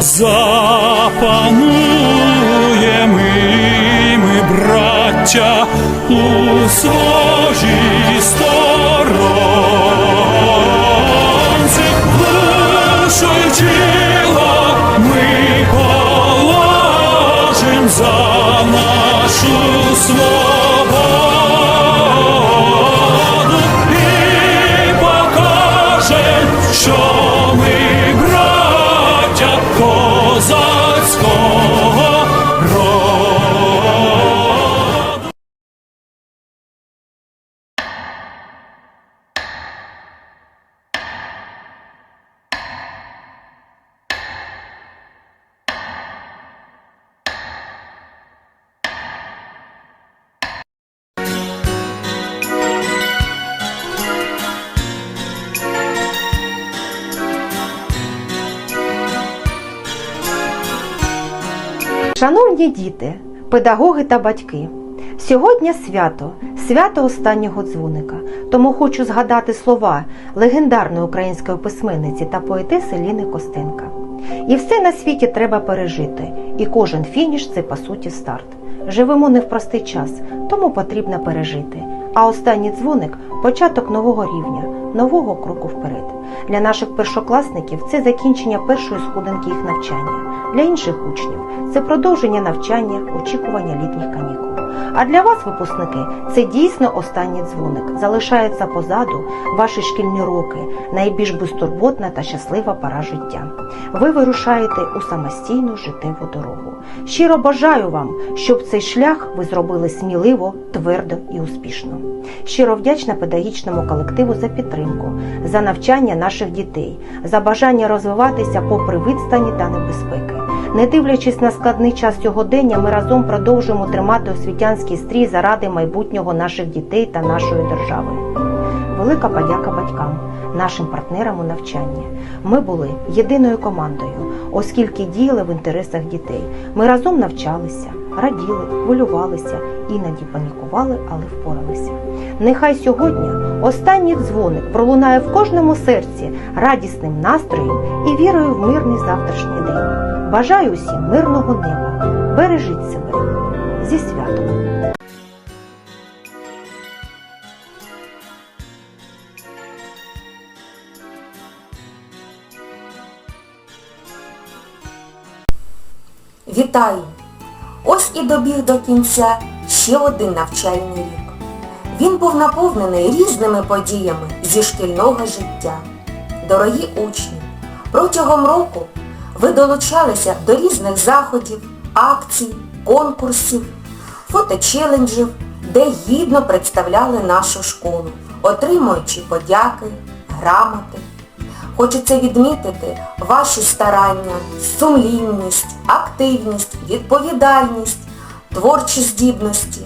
запануємо і ми, браття, у своїй сторонці, душу тіло ми положим за нашу свободу Шановні діти, педагоги та батьки, сьогодні свято, свято останнього дзвоника. Тому хочу згадати слова легендарної української письменниці та поетеси Ліни Костенка. І все на світі треба пережити, і кожен фініш це по суті старт. Живемо не в простий час, тому потрібно пережити. А останній дзвоник початок нового рівня, нового кроку вперед. Для наших першокласників це закінчення першої сходинки їх навчання. Для інших учнів це продовження навчання, очікування літніх канікул. А для вас, випускники, це дійсно останній дзвоник. Залишається позаду ваші шкільні роки, найбільш безтурботна та щаслива пора життя. Ви вирушаєте у самостійну життєву дорогу. Щиро бажаю вам, щоб цей шлях ви зробили сміливо, твердо і успішно. Щиро вдячна педагогічному колективу за підтримку, за навчання наших дітей, за бажання розвиватися попри відстані та небезпеки. Не дивлячись на складний час сьогодення, ми разом продовжуємо тримати освітянський стрій заради майбутнього наших дітей та нашої держави. Велика подяка батькам, нашим партнерам у навчанні. Ми були єдиною командою, оскільки діяли в інтересах дітей. Ми разом навчалися, раділи, хвилювалися, іноді панікували, але впоралися. Нехай сьогодні останній дзвоник пролунає в кожному серці радісним настроєм і вірою в мирний завтрашній день. Бажаю усім мирного неба. Бережіть себе зі святом. Вітаю! Ось і добіг до кінця ще один навчальний рік. Він був наповнений різними подіями зі шкільного життя. Дорогі учні, протягом року ви долучалися до різних заходів, акцій, конкурсів, фоточеленджів, де гідно представляли нашу школу, отримуючи подяки, грамоти. Хочеться відмітити ваші старання, сумлінність, активність, відповідальність, творчі здібності,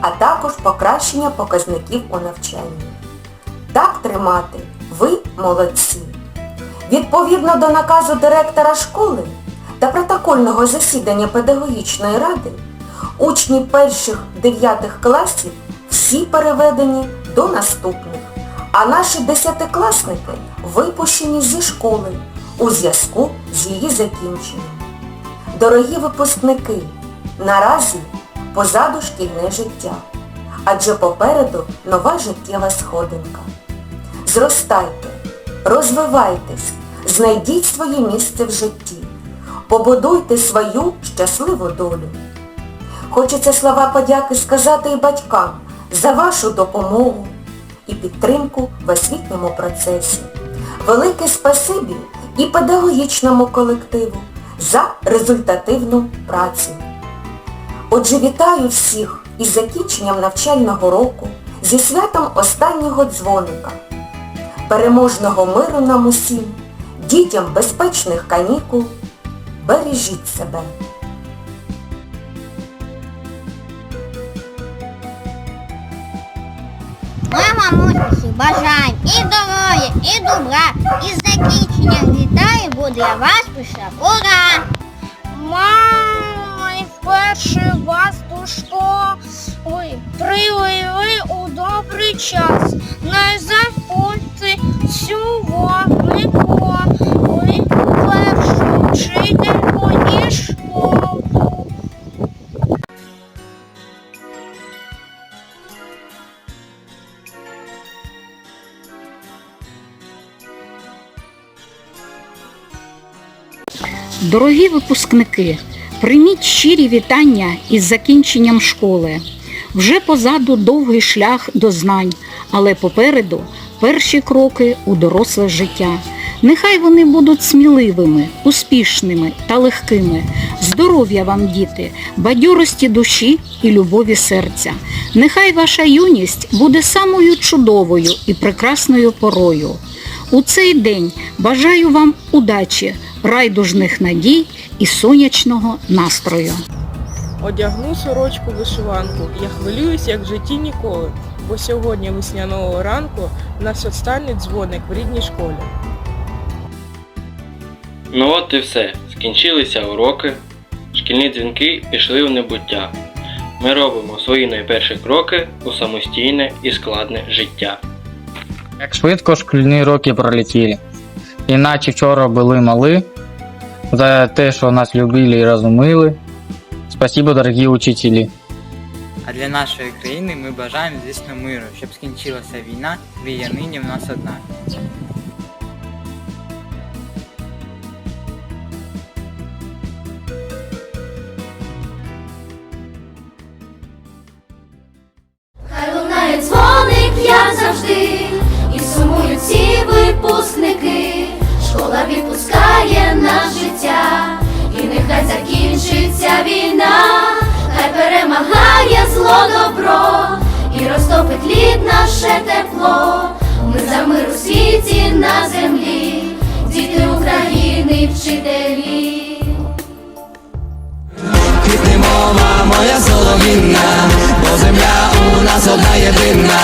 а також покращення показників у навчанні. Так тримати, ви молодці. Відповідно до наказу директора школи та протокольного засідання педагогічної ради, учні перших дев'ятих класів всі переведені до наступних, а наші десятикласники випущені зі школи у зв'язку з її закінченням. Дорогі випускники, наразі позаду шкільне життя, адже попереду нова життєва сходинка. Зростайте, розвивайтесь, знайдіть своє місце в житті, побудуйте свою щасливу долю. Хочеться слова подяки сказати і батькам за вашу допомогу і підтримку в освітньому процесі. Велике спасибі і педагогічному колективу за результативну працю. Отже, вітаю всіх із закінченням навчального року, зі святом останнього дзвоника, переможного миру нам усім, дітям безпечних канікул, бережіть себе. Ми мамусі бажаємо і здоров'я, і добра, і закінчення літа, і буде для вас пішла пора. Мама, і вперше вас до школи привели у добрий час. Не забудьте цього ніколи. Першу вчительку Дорогі випускники, прийміть щирі вітання із закінченням школи. Вже позаду довгий шлях до знань, але попереду перші кроки у доросле життя. Нехай вони будуть сміливими, успішними та легкими. Здоров'я вам, діти, бадьорості душі і любові серця. Нехай ваша юність буде самою чудовою і прекрасною порою. У цей день бажаю вам удачі, райдужних надій і сонячного настрою. Одягну сорочку вишиванку. Я хвилююсь, як в житті ніколи, бо сьогодні весняного ранку в нас останній дзвоник в рідній школі. Ну от і все. Скінчилися уроки, шкільні дзвінки пішли в небуття. Ми робимо свої найперші кроки у самостійне і складне життя. Як швидко шкільні роки пролетіли. Іначе вчора були мали за те, що нас любили і розуміли. Спасибо, дорогі учителі. А для нашої країни ми бажаємо, звісно, миру, щоб скінчилася війна, мрія нині в нас одна. Хай лунає дзвоник, як завжди, нас і нехай закінчиться війна, хай перемагає зло добро, і розтопить лід наше тепло. Ми за мир у світі на землі, діти України, вчителі. Квітне мова моя солов'їна, бо земля у нас одна єдина,